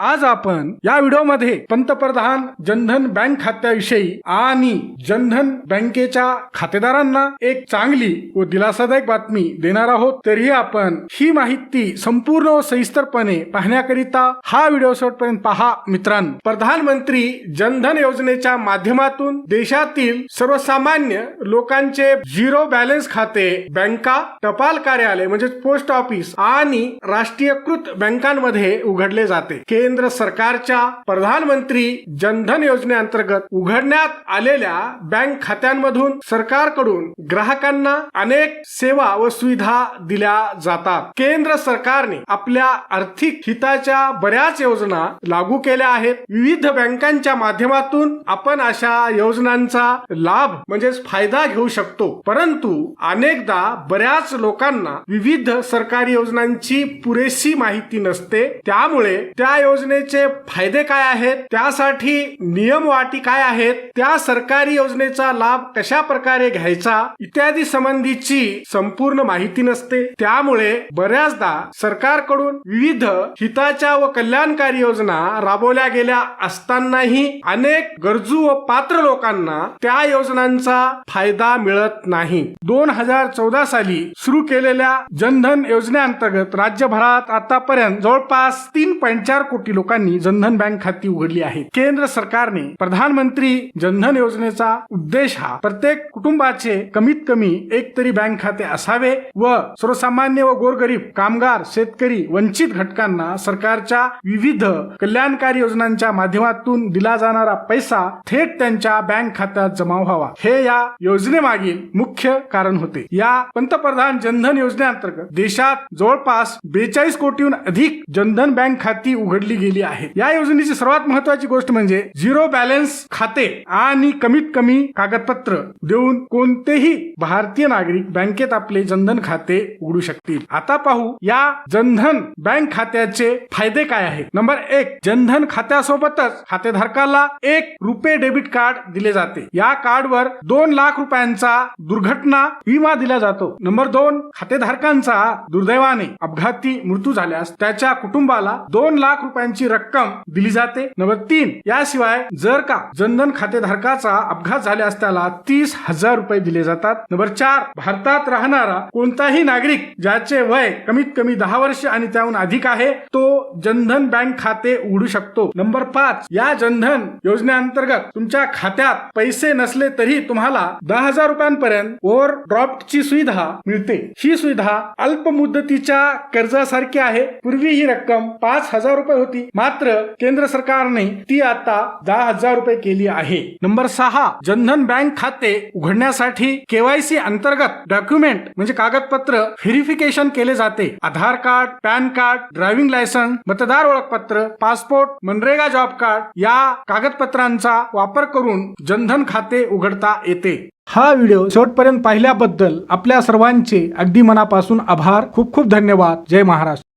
आज आपण या व्हिडिओमध्ये पंतप्रधान जनधन बँक खात्याविषयी आणि जनधन बँकेच्या खातेदारांना एक चांगली व दिलासादायक बातमी देणार आहोत. तरीही आपण ही माहिती संपूर्ण व सविस्तरपणे पाहण्याकरिता हा व्हिडिओ शेवटपर्यंत पहा. मित्रांनो प्रधानमंत्री जनधन योजनेच्या माध्यमातून देशातील सर्वसामान्य लोकांचे झिरो बॅलन्स खाते बँका टपाल कार्यालय म्हणजे पोस्ट ऑफिस आणि राष्ट्रीयकृत बँकांमध्ये उघडले जाते. केंद्र सरकारच्या प्रधानमंत्री जनधन योजनेअंतर्गत उघडण्यात आलेल्या बँक खात्यांमधून सरकारकडून ग्राहकांना अनेक सेवा व सुविधा दिल्या जातात. केंद्र सरकारने आपल्या आर्थिक हिताच्या बऱ्याच योजना लागू केल्या आहेत. विविध बँकांच्या माध्यमातून आपण अशा योजनांचा लाभ म्हणजेच फायदा घेऊ शकतो. परंतु अनेकदा बऱ्याच लोकांना विविध सरकारी योजनांची पुरेशी माहिती नसते. त्यामुळे त्या योजना योजनेचे फायदे काय आहेत? त्यासाठी नियम वाटी काय आहेत? त्या सरकारी योजनेचा लाभ कशा प्रकारे घ्यायचा? इत्यादी संबंधीची संपूर्ण माहिती नसते. त्यामुळे बऱ्याचदा सरकारकडून विविध हिताच्या व कल्याणकारी योजना राबवल्या गेल्या असतानाही अनेक गरजू व पात्र लोकांना त्या योजनांचा फायदा मिळत नाही. दोन हजार चौदा साली सुरू केलेल्या जनधन योजनेअंतर्गत राज्यभरात आतापर्यंत जवळपास तीन पॉईंट चार कोटी लोकांनी जनधन बँक खाती उघडली आहेत. केंद्र सरकारने प्रधानमंत्री जनधन योजनेचा उद्देश हा प्रत्येक कुटुंबाचे कमीत कमी एक तरी बँक खाते असावे व सर्वसामान्य व गोरगरीब कामगार शेतकरी वंचित घटकांना सरकारच्या विविध कल्याणकारी योजनांच्या माध्यमातून दिला जाणारा पैसा थेट त्यांच्या बँक खात्यात जमा व्हावा. हे या योजनेमागील मुख्य कारण होते. या पंतप्रधान जनधन योजनेअंतर्गत देशात जवळपास बेचाळीस कोटीहून अधिक जनधन बँक खाती उघडली गेली आहे. या योजनेची सर्वात महत्वाची गोष्ट म्हणजे झिरो बॅलन्स खाते आणि कमीत कमी कागदपत्र देऊन कोणतेही भारतीय नागरिक बँकेत आपले जनधन खाते उघडू शकतील. आता पाहू या जनधन बँक खात्याचे फायदे काय आहेत. नंबर एक जनधन खात्यासोबतच खातेधारकाला एक रुपये डेबिट कार्ड दिले जाते. या कार्डवर दोन लाख रुपयांचा दुर्घटना विमा दिला जातो. नंबर दोन खातेधारकांचा दुर्दैवाने अपघाती मृत्यू झाल्यास त्याच्या कुटुंबाला दोन लाख रुपयांचा रक्कम दिली जाते. नंबर तीन याशिवाय जर का जनधन खातेधारकाचा अपघात झाल्यास त्याला तीस हजार रुपये दिले जातात. नंबर चार भारतात राहणारा कोणताही नागरिक ज्याचे वय कमीत कमी दहा वर्ष आणि त्याहून अधिक आहे तो जनधन बँक खाते उघडू शकतो. नंबर पाच या जनधन योजनेअंतर्गत तुमच्या खात्यात पैसे नसले तरी तुम्हाला दहा हजार रुपयांपर्यंत ओव्हर ड्रॉफ्टची सुविधा मिळते. ही सुविधा अल्प मुदतीच्या कर्जासारखी आहे. पूर्वी ही रक्कम पाच हजार रुपये होती. मात्र केंद्र सरकारने ती आता दहा हजार रुपये केली आहे. नंबर सहा जनधन बँक खाते उघडण्यासाठी केवायसी अंतर्गत डॉक्युमेंट म्हणजे कागदपत्र व्हेरिफिकेशन केले जाते. Aadhaar card PAN card driving licence मतदार ओळखपत्र पासपोर्ट मनरेगा जॉब कार्ड या कागदपत्रांचा वापर करून जनधन खाते उघडता येते. हा व्हिडिओ शेवटपर्यंत पाहिल्याबद्दल आपल्या सर्वांचे अगदी मनापासून आभार. खूप खूप धन्यवाद. जय महाराष्ट्र.